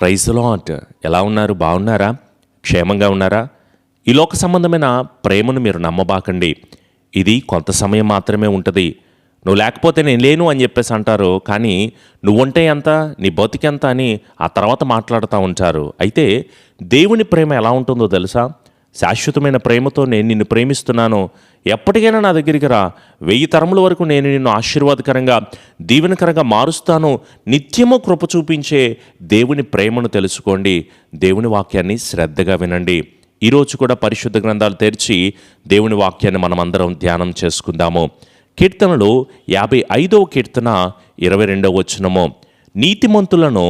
Praise lot ఎలా ఉన్నారు? బాగున్నారా? క్షేమంగా ఉన్నారా? ఈ లోక సంబంధమైన ప్రేమను మీరు నమ్మబాకండి. ఇది కొంత సమయం మాత్రమే ఉంటుంది. నువ్వు లేకపోతే నేను లేను అని చెప్పేసి అంటారు. కానీ నువ్వుంటే ఎంత నీ బతికెంత అని ఆ తర్వాత మాట్లాడుతూ ఉంటారు. అయితే దేవుని ప్రేమ ఎలా ఉంటుందో తెలుసా? శాశ్వతమైన ప్రేమతో నేను నిన్ను ప్రేమిస్తున్నాను ఎప్పటికైనా నా దగ్గరికి రా. వెయ్యి తరముల వరకు నేను నిన్ను ఆశీర్వాదకరంగా దీవెనకరంగా మారుస్తాను. నిత్యము కృప చూపించే దేవుని ప్రేమను తెలుసుకోండి. దేవుని వాక్యాన్ని శ్రద్ధగా వినండి. ఈరోజు కూడా పరిశుద్ధ గ్రంథాలు తెరిచి దేవుని వాక్యాన్ని మనమందరం ధ్యానం చేసుకుందాము. కీర్తనలు యాభై ఐదవ కీర్తన ఇరవై రెండవ వచనము. నీతిమంతులను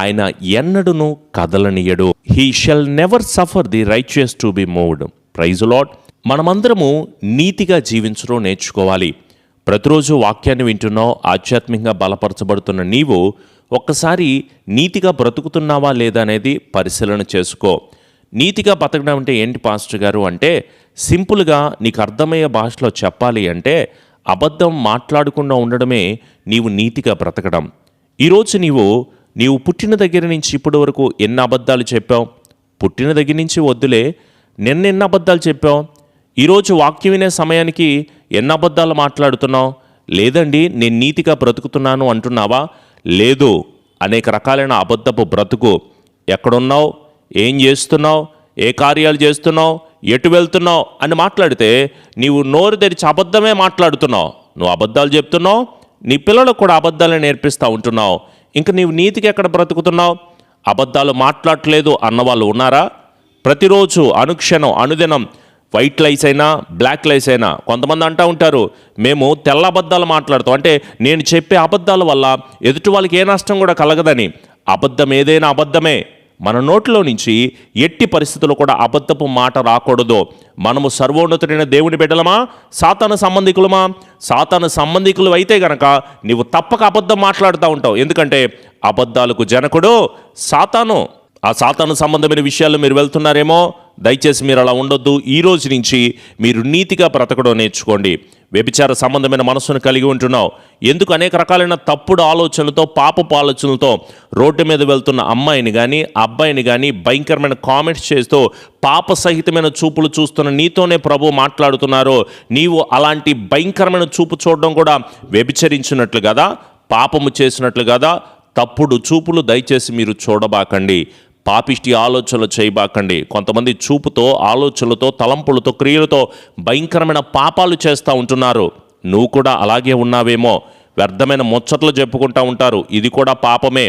ఆయన ఎన్నడును కదలనీయడు. He shall never suffer the righteous to be moved praise lord మనమందరము నీతిగా జీవించడం నేర్చుకోవాలి. ప్రతిరోజు వాక్యాన్ని వింటున్నావు ఆధ్యాత్మికంగా బలపరచబడుతున్న నీవు ఒక్కసారి నీతిగా బ్రతుకుతున్నావా లేదా అనేది పరిశీలన చేసుకో. నీతిగా బతకడం అంటే ఏంటి పాస్టర్ గారు? అంటే సింపుల్గా నీకు అర్థమయ్యే భాషలో చెప్పాలి అంటే అబద్ధం మాట్లాడకుండా ఉండడమే నీవు నీతిగా బ్రతకడం. ఈరోజు నీవు నీవు పుట్టిన దగ్గర నుంచి ఇప్పటి వరకు ఎన్ని అబద్ధాలు చెప్పావు? పుట్టిన దగ్గర నుంచి వద్దులే నిన్న ఎన్ని అబద్ధాలు చెప్పావు? ఈరోజు వాక్యం వినే సమయానికి ఎన్ని అబద్ధాలు మాట్లాడుతున్నావు? లేదండి నేను నీతిగా బ్రతుకుతున్నాను అంటున్నావా? లేదు అనేక రకాలైన అబద్ధపు బ్రతుకు. ఎక్కడున్నావు? ఏం చేస్తున్నావు? ఏ కార్యాలు చేస్తున్నావు? ఎటు వెళ్తున్నావు? అని మాట్లాడితే నీవు నోరు తెరిచి అబద్ధమే మాట్లాడుతున్నావు. నువ్వు అబద్ధాలు చెప్తున్నావు నీ పిల్లలకు కూడా అబద్ధాలే నేర్పిస్తూ ఉంటున్నావు. ఇంకా నీవు నీతికి ఎక్కడ బ్రతుకుతున్నావు? అబద్ధాలు మాట్లాడట్లేదు అన్నవాళ్ళు ఉన్నారా? ప్రతిరోజు అనుక్షణం అనుదినం వైట్ లైస్ అయినా బ్లాక్ లైస్ అయినా కొంతమంది అంటూ ఉంటారు మేము తెల్ల అబద్ధాలు మాట్లాడుతాం. అంటే నేను చెప్పే అబద్ధాల వల్ల ఎదుటి వాళ్ళకి ఏ నష్టం కూడా కలగదని. అబద్ధం ఏదైనా అబద్ధమే. మన నోట్లో నుంచి ఎట్టి పరిస్థితుల్లో కూడా అబద్ధపు మాట రాకూడదు. మనము సర్వోన్నతుడైన దేవుని బిడ్డలమా? సాతాను సంబంధికులమా? సాతాను సంబంధికులు అయితే గనక నీవు తప్పక అబద్ధం మాట్లాడుతూ ఉంటావు. ఎందుకంటే అబద్ధాలకు జనకుడు సాతాను. ఆ సాతాను సంబంధమైన విషయాల్లో మీరు వెళ్తున్నారేమో దయచేసి మీరు అలా ఉండొద్దు. ఈ రోజు నుంచి మీరు నీతిగా బ్రతకడం నేర్చుకోండి. వ్యభిచార సంబంధమైన మనస్సును కలిగి ఉంటున్నావు. ఎందుకు అనేక రకాలైన తప్పుడు ఆలోచనలతో పాపపు ఆలోచనలతో రోడ్డు మీద వెళ్తున్న అమ్మాయిని కానీ అబ్బాయిని కానీ భయంకరమైన కామెంట్స్ చేస్తూ పాప సహితమైన చూపులు చూస్తున్న నీతోనే ప్రభు మాట్లాడుతున్నారో నీవు అలాంటి భయంకరమైన చూపు చూడడం కూడా వ్యభిచరించినట్లు కదా పాపము చేసినట్లు కదా తప్పుడు చూపులు దయచేసి మీరు చూడబాకండి. పాపిష్టి ఆలోచనలు చేయబాకండి. కొంతమంది చూపుతో ఆలోచనలతో తలంపులతో క్రియలతో భయంకరమైన పాపాలు చేస్తూ ఉంటున్నారు. నువ్వు కూడా అలాగే ఉన్నావేమో. వ్యర్థమైన ముచ్చట్లు చెప్పుకుంటూ ఉంటారు. ఇది కూడా పాపమే.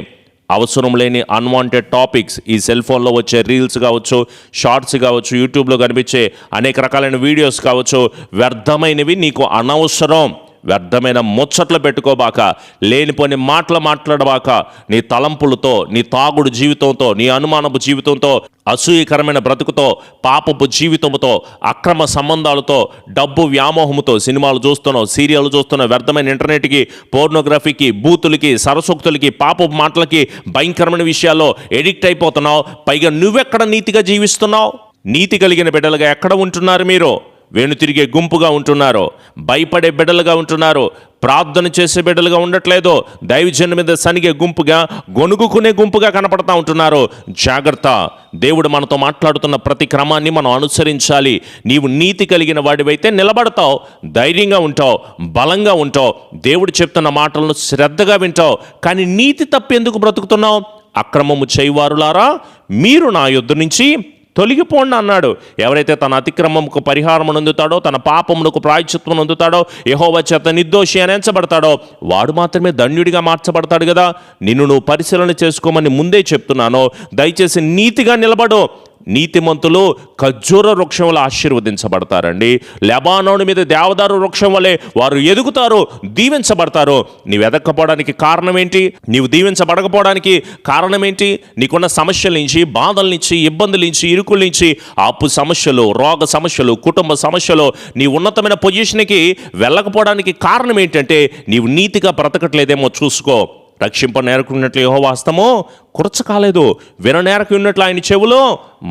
అవసరం లేని అన్వాంటెడ్ టాపిక్స్ ఈ సెల్ ఫోన్లో వచ్చే రీల్స్ కావచ్చు షార్ట్స్ కావచ్చు యూట్యూబ్లో కనిపించే అనేక రకాలైన వీడియోస్ కావచ్చు వ్యర్థమైనవి నీకు అనవసరం. వ్యర్థమైన ముచ్చట్లు పెట్టుకోబాక లేనిపోని మాటలు మాట్లాడబాక నీ తలంపులతో నీ తాగుడు జీవితంతో నీ అనుమానపు జీవితంతో అసూయకరమైన బ్రతుకుతో పాపపు జీవితంతో అక్రమ సంబంధాలతో డబ్బు వ్యామోహముతో సినిమాలు చూస్తున్నావు సీరియల్ చూస్తున్నావు వ్యర్థమైన ఇంటర్నెట్కి పోర్నోగ్రఫీకి బూతులకి సరసోక్తులకి పాపపు మాటలకి భయంకరమైన విషయాల్లో ఎడిక్ట్ అయిపోతున్నావు. పైగా నువ్వెక్కడ నీతిగా జీవిస్తున్నావు? నీతి కలిగిన బిడ్డలుగా ఎక్కడ ఉంటున్నారు మీరు? వేణు తిరిగే గుంపుగా ఉంటున్నారో భయపడే బిడ్డలుగా ఉంటున్నారో ప్రార్థన చేసే బిడ్డలుగా ఉండట్లేదో దైవజన్ మీద సనిగే గుంపుగా గొనుగుకునే గుంపుగా కనపడతా ఉంటున్నారు జాగ్రత్త. దేవుడు మనతో మాట్లాడుతున్న ప్రతి క్రమాన్ని మనం అనుసరించాలి. నీవు నీతి కలిగిన వాడివైతే నిలబడతావు ధైర్యంగా ఉంటావు బలంగా ఉంటావు. దేవుడు చెప్తున్న మాటలను శ్రద్ధగా వింటావు. కానీ నీతి తప్పేందుకు బ్రతుకుతున్నావు? అక్రమము చేయవారులారా మీరు నా యొద్ద నుంచి తొలగిపోండి అన్నాడు. ఎవరైతే తన అతిక్రమముకు పరిహారం అందుతాడో తన పాపమునకు ప్రాయచిత్వం అందుతాడో యహోవ చేత నిర్దోషి అనేంచబడతాడో వాడు మాత్రమే దండ్యుడిగా మార్చబడతాడు కదా? నిన్ను నువ్వు పరిశీలన చేసుకోమని ముందే చెప్తున్నాను. దయచేసి నీతిగా నిలబడు. నీతిమంతులు ఖర్జూర వృక్షం వల్ల ఆశీర్వదించబడతారండి. లెబానోని మీద దేవదారు వృక్షం వలె వారు ఎదుగుతారు దీవించబడతారు. నీవు ఎదక్కపోవడానికి కారణం ఏంటి నీవు దీవించబడకపోవడానికి కారణం ఏంటి నీకున్న సమస్యల నుంచి బాధల నుంచి ఇబ్బందుల నుంచి ఇరుకుల నుంచి అప్పు సమస్యలు రోగ సమస్యలు కుటుంబ సమస్యలు నీ ఉన్నతమైన పొజిషన్కి వెళ్ళకపోవడానికి కారణం ఏంటంటే నీవు నీతిగా బ్రతకట్లేదేమో చూసుకో. రక్షింప నేర్కున్నట్లు యహో వాస్తమో కురచ కాలేదు. విననేరకు ఉన్నట్లు ఆయన చెవులో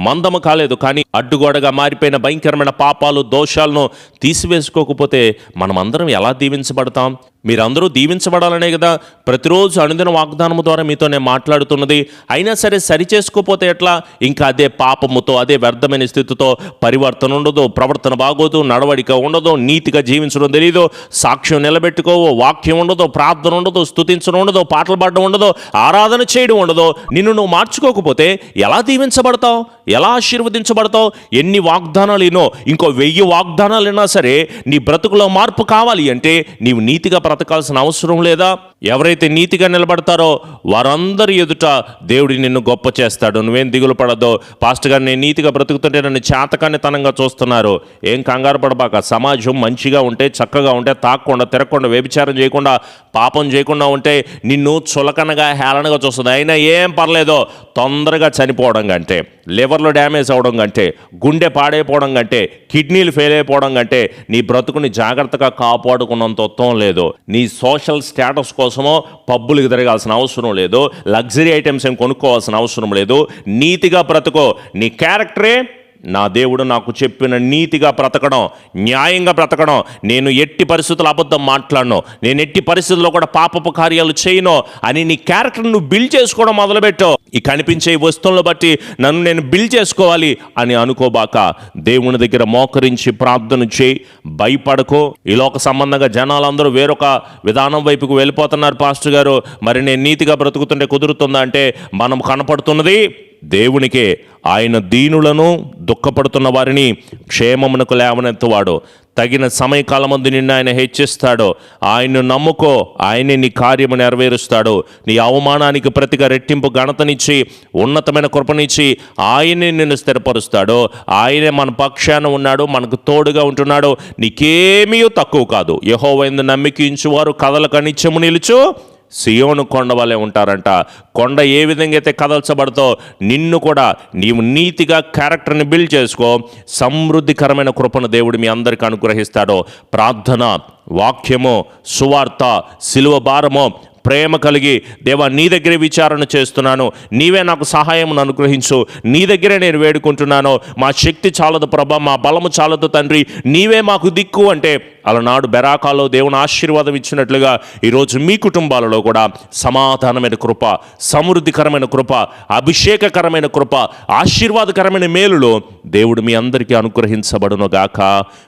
మందము కాలేదు. కానీ అడ్డుగోడగా మారిపోయిన భయంకరమైన పాపాలు దోషాలను తీసివేసుకోకపోతే మనమందరం ఎలా దీవించబడతాం? మీరందరూ దీవించబడాలనే కదా. ప్రతిరోజు అనుదిన వాగ్దానం ద్వారా మీతో నేను మాట్లాడుతున్నది. అయినా సరే సరి చేసుకోపోతే ఎట్లా? ఇంకా అదే పాపముతో అదే వ్యర్థమైన స్థితితో పరివర్తన ఉండదు ప్రవర్తన బాగోదు నడవడిక ఉండదు నీతిగా జీవించడం తెలియదు సాక్ష్యం నిలబెట్టుకోవు వాక్యం ఉండదు ప్రార్థన ఉండదు స్థుతించడం ఉండదు పాటలు పాడడం ఉండదు ఆరాధన చేయడం ఉండదు. నిన్ను నువ్వు మార్చుకోకపోతే ఎలా దీవించబడతావు? ఎలా ఆశీర్వదించబడతావు? ఎన్ని వాగ్దానాలు ఎన్నో ఇంకో వెయ్యి వాగ్దానాలు అయినా సరే నీ బ్రతుకులో మార్పు కావాలి అంటే నీవు నీతిగా బ్రతకాల్సిన అవసరం లేదా? ఎవరైతే నీతిగా నిలబడతారో వారందరి ఎదుట దేవుడి నిన్ను గొప్ప చేస్తాడు. నువ్వేం దిగులు పడదో పాస్టర్ గారు నేను నీతిగా బ్రతుకుతుంటే నన్ను చేతకాన్ని తనంగా చూస్తున్నారు. ఏం కంగారు పడబాక సమాజం మంచిగా ఉంటే చక్కగా ఉంటే తాక్కుండా తిరగకుండా వ్యభిచారం చేయకుండా పాపం చేయకుండా ఉంటే నిన్ను చులకనగా హేళనగా చూస్తుంది. అయినా ఏ పర్లేదో తొందరగా చనిపోవడం కంటే లివర్లో డ్యామేజ్ అవడం కంటే గుండె పాడైపోవడం కంటే కిడ్నీలు ఫెయిల్ అయిపోవడం కంటే నీ బ్రతుకుని జాగ్రత్తగా కాపాడుకున్నంత ఉత్తమం లేదు. నీ సోషల్ స్టేటస్ కోసమో పబ్బులకు తిరగాల్సిన అవసరం లేదు. లగ్జరీ ఐటమ్స్ ఏం కొనుక్కోవాల్సిన అవసరం లేదు. నీతిగా బ్రతుకో. నీ క్యారెక్టరే నా దేవుడు నాకు చెప్పిన నీతిగా బ్రతకడం న్యాయంగా బ్రతకడం నేను ఎట్టి పరిస్థితులు అబద్ధం మాట్లాడను నేను ఎట్టి పరిస్థితుల్లో కూడా పాపపు కార్యాలు చేయను అని నీ క్యారెక్టర్ నువ్వు బిల్డ్ చేసుకోవడం మొదలుపెట్టు. ఈ కనిపించే వస్తువులను బట్టి నన్ను నేను బిల్డ్ చేసుకోవాలి అని అనుకోబాక దేవుని దగ్గర మోకరించి ప్రార్థన చేయి. భయపడకో. ఈ లోక సంబంధంగా జనాలందరూ వేరొక విధానం వైపుకు వెళ్ళిపోతున్నారు పాస్టర్ గారు. మరి నేను నీతిగా బ్రతుకుతుంటే కుదురుతుందా అంటే మనం కనపడుతున్నది దేవునికే ఆయన దీనులను దుఃఖపడుతున్న వారిని క్షేమమునకు లేవనెత్తువాడు. తగిన సమయకాలమందు నిన్ను ఆయన హెచ్చిస్తాడు. ఆయన్ను నమ్ముకో ఆయనే నీ కార్యము నెరవేరుస్తాడు. నీ అవమానానికి ప్రతిగా రెట్టింపు ఘనతనిచ్చి ఉన్నతమైన కృపనిచ్చి ఆయనే నిన్ను స్థిరపరుస్తాడు. ఆయనే మన పక్షాన ఉన్నాడు మనకు తోడుగా ఉంటున్నాడు. నీకేమీ తక్కువ కాదు. యహోవైందు నమ్మికించు వారు కథలకు నిత్యము నిలుచు సియోను కొండ వలె ఉంటారంట. కొండ ఏ విధంగా అయితే కదల్చబడతో నిన్ను కూడా నీవు నీతిగా క్యారెక్టర్ని బిల్డ్ చేసుకో. సమృద్ధికరమైన కృపను దేవుడు మీ అందరికీ అనుగ్రహిస్తాడో. ప్రార్థన వాక్యము సువార్త సిలువ భారము ప్రేమ కలిగి దేవా నీ దగ్గరే విచారణ చేస్తున్నాను. నీవే నాకు సహాయం అనుగ్రహించు. నీ దగ్గరే నేను వేడుకుంటున్నాను. మా శక్తి చాలదు ప్రభా మా బలము చాలదు తండ్రి. నీవే మాకు దిక్కు అంటే అలనాడు బెరాకాలో దేవుని ఆశీర్వాదం ఇచ్చినట్లుగా ఈరోజు మీ కుటుంబాలలో కూడా సమాధానమైన కృప సమృద్ధికరమైన కృప అభిషేకకరమైన కృప ఆశీర్వాదకరమైన మేలులో దేవుడు మీ అందరికీ అనుగ్రహించబడును గాక.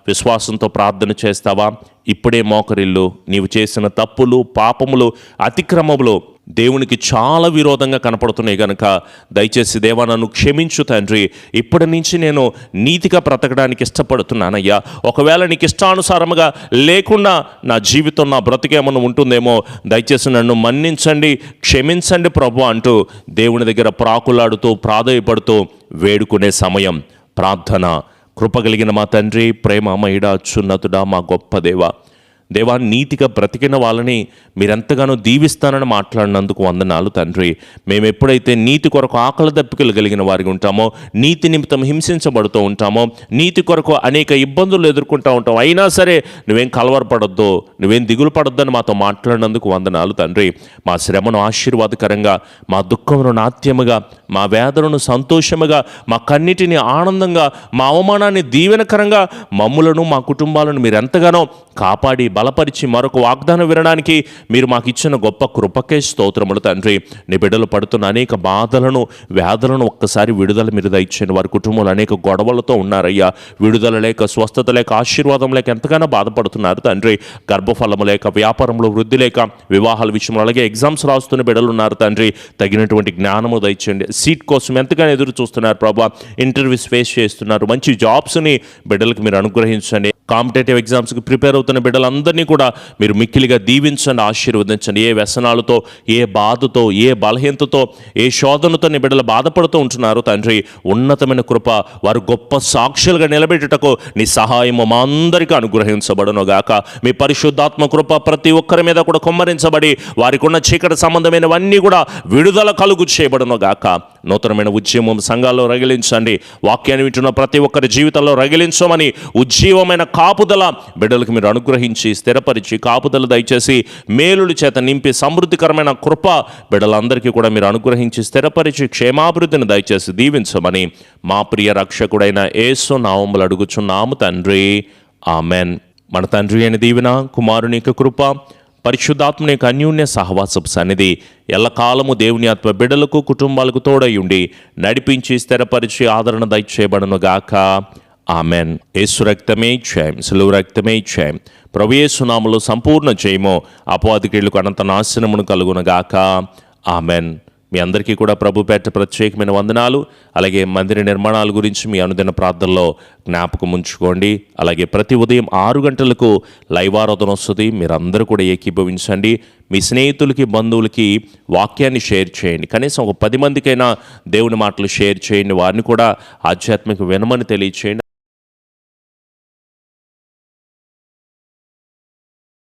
విశ్వాసంతో ప్రార్థన చేస్తావా? ఇప్పుడే మోకరిల్లు. నీవు చేసిన తప్పులు పాపములు అతిక్రమములు దేవునికి చాలా విరోధంగా కనపడుతున్నాయి కనుక దయచేసి దేవా నన్ను క్షమించు తండ్రి. ఇప్పటి నుంచి నేను నీతిగా బ్రతకడానికి ఇష్టపడుతున్నానయ్యా. ఒకవేళ నీకు ఇష్టానుసారముగా లేకుండా నా జీవితం నా బ్రతికేమన్నా ఉంటుందేమో దయచేసి నన్ను మన్నించండి క్షమించండి ప్రభు అంటూ దేవుని దగ్గర ప్రాకులాడుతూ ప్రాధేయపడుతూ వేడుకునే సమయం. ప్రార్థన. కృపగలిగిన మా తండ్రి ప్రేమమయుడా చున్నతుడా మా గొప్ప దేవ. దేవా నీతిగా బ్రతికిన వాళ్ళని మీరెంతగానో దీవిస్తానని మాట్లాడినందుకు వందనాలు తండ్రి. మేము ఎప్పుడైతే నీతి కొరకు ఆకలి దప్పికలు కలిగిన వారికి ఉంటామో నీతి నిమిత్తం హింసించబడుతూ ఉంటామో నీతి కొరకు అనేక ఇబ్బందులు ఎదుర్కొంటూ ఉంటాం అయినా సరే నువ్వేం కలవరపడొద్దు నువ్వేం దిగులు పడొద్దని మాతో మాట్లాడినందుకు వందనాలు తండ్రి. మా శ్రమను ఆశీర్వాదకరంగా మా దుఃఖమును నాట్యముగా మా వేదనను సంతోషముగా మా కన్నిటిని ఆనందంగా మా అవమానాన్ని దీవెనకరంగా మమ్ములను మా కుటుంబాలను మీరు ఎంతగానో కాపాడి బలపరిచి మరొక వాగ్దానం వినడానికి మీరు మాకు ఇచ్చిన గొప్ప కృపకే స్తోత్రములు తండ్రి. నీ బిడ్డలు పడుతున్న అనేక బాధలను వ్యాధులను ఒక్కసారి విడుదల మీరు దయచేయండి వారి కుటుంబంలో అనేక గొడవలతో ఉన్నారయ్యా. విడుదల లేక స్వస్థత లేక ఆశీర్వాదం లేక ఎంతగానో బాధపడుతున్నారు తండ్రి. గర్భఫలము లేక వ్యాపారంలో వృద్ధి లేక వివాహాల విషయంలో అలాగే ఎగ్జామ్స్ రాస్తున్న బిడ్డలు ఉన్నారు తండ్రి. తగినటువంటి జ్ఞానము దయచేయండి. సీట్ కోసం ఎంతగానో ఎదురు చూస్తున్నారు ప్రభా. ఇంటర్వ్యూస్ ఫేస్ చేస్తున్నారు. మంచి జాబ్స్ని బిడ్డలకు మీరు అనుగ్రహించండి. కాంపిటేటివ్ ఎగ్జామ్స్కి ప్రిపేర్ అవుతున్న బిడ్డలందరినీ కూడా మీరు మిక్కిలిగా దీవించండి ఆశీర్వదించండి. ఏ వ్యసనాలతో ఏ బాధతో ఏ బలహీనతతో ఏ శోధనతో నీ బిడ్డలు బాధపడుతూ ఉంటున్నారు తండ్రి ఉన్నతమైన కృప వారు గొప్ప సాక్షులుగా నిలబెట్టుటకు నీ సహాయము మా అందరికీ అనుగ్రహించబడును గాక మీ పరిశుద్ధాత్మ కృప ప్రతి ఒక్కరి మీద కూడా కుమ్మరించబడి వారికి ఉన్న చీకటి సంబంధమైనవన్నీ కూడా విడుదల కలుగు చేయబడును గాక నూతనమైన ఉద్యమం సంఘాల్లో రగిలించండి. వాక్యాన్ని వింటున్న ప్రతి ఒక్కరి జీవితంలో రగిలించమని ఉజ్జీవమైన కాపుదల బిడ్డలకు మీరు అనుగ్రహించి స్థిరపరిచి కాపుదల దయచేసి మేలుల చేత నింపి సమృద్ధికరమైన కృప బిడ్డలందరికీ కూడా మీరు అనుగ్రహించి స్థిరపరిచి క్షేమాభివృద్ధిని దయచేసి దీవించమని మా ప్రియ రక్షకుడైన ఏసు నామములు అడుగుచున్నాము తండ్రి. ఆమెన్. మన తండ్రి అని దీవెన కుమారుని యొక్క కృప పరిశుద్ధాత్మని యొక్క అన్యోన్య సహవాసపు సన్నిధి ఎల్లకాలము దేవుని ఆత్మ బిడ్డలకు కుటుంబాలకు తోడయుండి నడిపించి స్థిరపరిచి ఆదరణ దయచేయబడనుగాక ఆమెన్. యేసు రక్తమే క్షయం సులువు రక్తమే క్షయం ప్రభుయేసునాములు సంపూర్ణ జయమో అపవాదికీళ్ళకు అనంత నాశనమును కలుగునగాక ఆమెన్. మీ అందరికీ కూడా ప్రభు పేట ప్రత్యేకమైన వందనాలు. అలాగే మందిర నిర్మాణాల గురించి మీ అనుదిన ప్రార్థనలో జ్ఞాపకం ఉంచుకోండి. అలాగే ప్రతి ఉదయం ఆరు గంటలకు లైవ్ ఆరాధన వస్తుంది. మీరందరూ కూడా ఏకీభవించండి. మీ స్నేహితులకి బంధువులకి వాక్యాన్ని షేర్ చేయండి. కనీసం ఒక పది మందికైనా దేవుని మాటలు షేర్ చేయండి. వారిని కూడా ఆధ్యాత్మిక వినమని తెలియచేయండి.